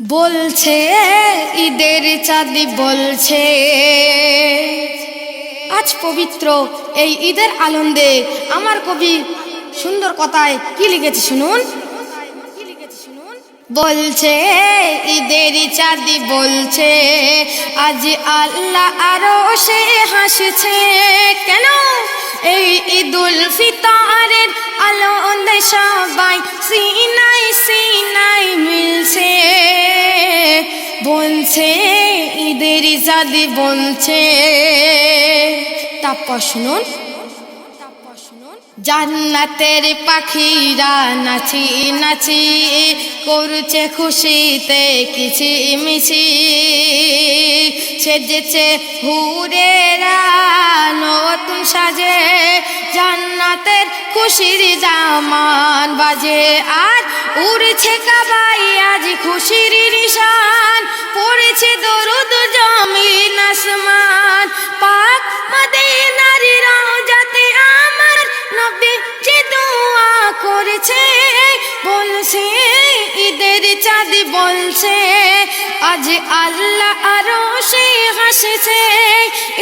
বলছে, ঈদের চাঁদি বলছে। আজ পবিত্র এই ঈদের আনন্দে আমার কবি সুন্দর কথায় কি লিখেছে শুনুন? বলছে, ঈদের চাঁদি বলছে, আজ আল্লাহ আরও সে হাসছে। কেন? এই ঈদুল ফিতরের আলো সবাই সিনাই সিনাই মিলছে। বলছে, ঈদের চাঁদি বলছে। তা শুনুন। জান্নাতের পাখিরা নাচি নাচি করছে খুশিতে কিছি মিছি। সেজেছে হুরেরা নতুন সাজে জান্নাতের খুশির জামান বাজে। আর উড়ছে কাবাই, আজ খুশির নিশান পড়েছে দরুদ করেছে, বলছে, ঈদের চাঁদ বলছে, আজ আল্লাহ আরও সে হাসছে।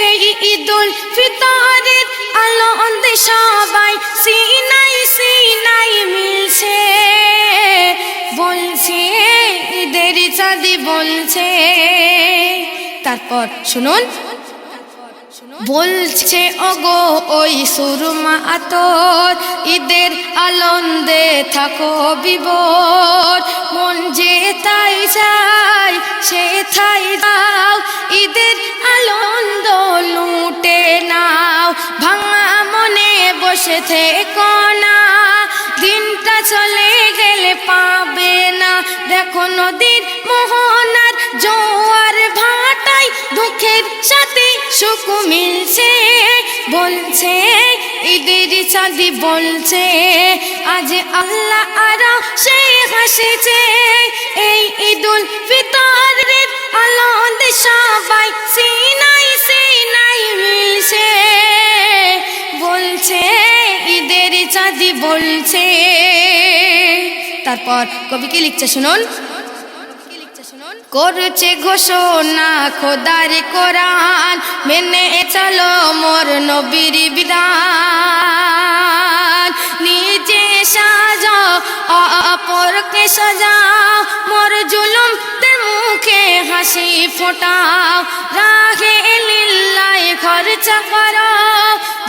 এই ঈদুল ফিতরের আনন্দে সবাই সিনাই সিনাই মিলছে। বলছে, ঈদের চাঁদি বলছে। তারপর শুনুন বলছে, ওগো, ওই সুরমা আতর, ঈদের আনন্দে থাকো বিবর। মন যে তাই চাই সে থাই দাও। ঈদের আনন্দ লুটে নাও, ভাঙা মনে বসে থেকো দিনটা চলে গেলে পাবে না। দেখো নদীর সুখ মিলছে, বলছে, ঈদের চাঁদি বলছে, আজ আল্লাহ আরও সে হাসেছে, এই ঈদুল ফিতরের আনন্দ সবাই সিনাই সিনাই মিলছে, বলছে, ঈদের চাঁদি বলছে। তারপর কবি কি লিখছে শুনুন? করছে ঘোষণা খোদার কোরআন। মেনে চলো মোর নবীর বিধান। নিজে সাজাও অপরকে সাজাও। মোর জুলুম মুখে হাসি ফোটাও। রাহে লিল্লাই খরচা করো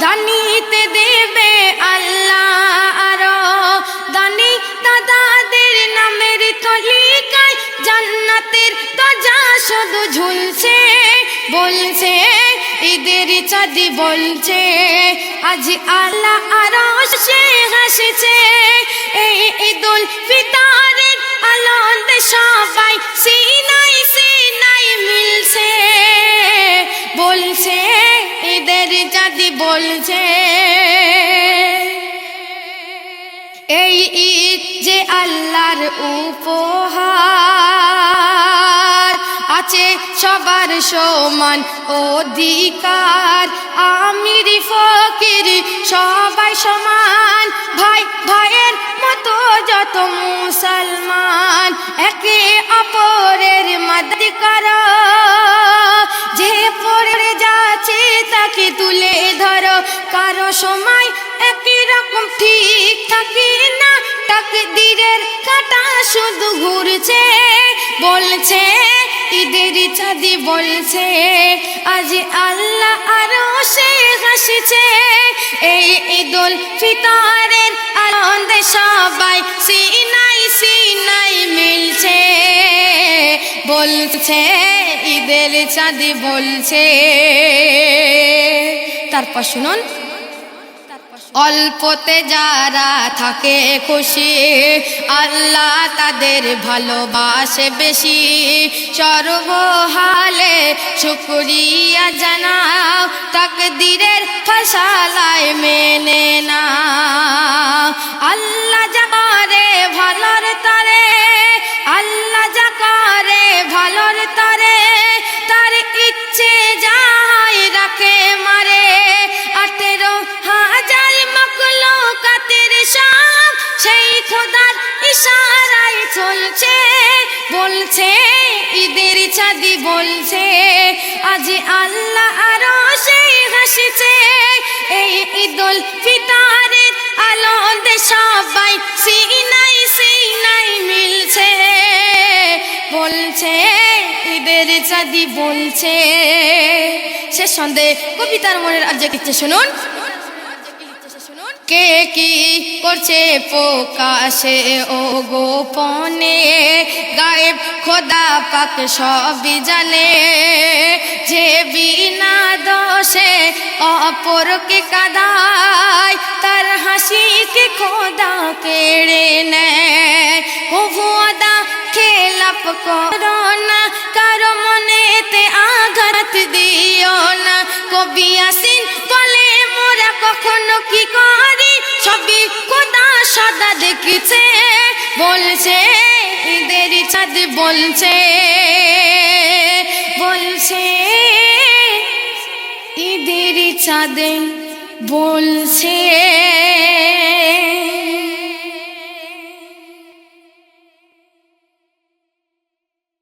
জানিতে দেবে আল্লাহ। ঝুলছে, বলছে, ঈদের চাঁদি বলছে, আজ আল্লাহ আরও সে হাসছে। এই ঈদুল ফিতরের আনন্দ সবাই সিনাই সিনাই মিলছে। বলছে, ঈদের চাঁদি বলছে। এই ঈদ যে আল্লাহর উপহার আছে সবার সমান অধিকার। আমির ফকির সবাই সমান। ভাই, ভাইয়ের মতো যত মুসলমান, একে অপরের মাদদ করো। যে পড়ে যাচ্ছে তাকে তুলে ধরো। কারও সময় একই রকম ঠিক থাকে না। তাকদিরের কাটা শুধু ঘুরছে, বলছে ঈদের চাঁদি বলছে, আজ আল্লাহ আরও সে হাসছে এই ঈদুল ফিতরের আনন্দে সবাই সিনাই সিনাই মিলছে। বলছে, ঈদের চাঁদি বলছে। তারপর শুনুন। অল্পতে যারা থাকে খুশি, আল্লাহ তাদের ভালোবাসে বেশি। সর্বহালে শুক্রিয়া জানাও, তাকদিরের ফসালায় মেনে না আল্লাহ জাকারে খোদার ইশারায় চলছে, বলছে, ঈদের চাঁদি বলছে, আজ আল্লাহ আরও সেই হাসিছে, এই ঈদুল ফিতরের আলোতে সবাই সিনাই সিনাই মিলছে, বলছে, ঈদের চাঁদি বলছে। সে সন্দেহ কবিতার মনের আর্য লিখছে শুনুন। কে কি করছে প্রকাশে? ও গোপনে গায়েব খোদা পাক সবই জানে। যে বিনা দোষে অপরকে কাদায়, তার হাসিকে খোদা কেড়ে নেয়। কভুয়াদা খেলাপ করো না, কারও মনেতে আঘাত দিও না। কবি আসিন বলে মোরা কখনো কি করি সবই খোদা সদা দেখেছে বলছে ঈদের চাঁদ বলছে বলছে ঈদের চাঁদে বলছে।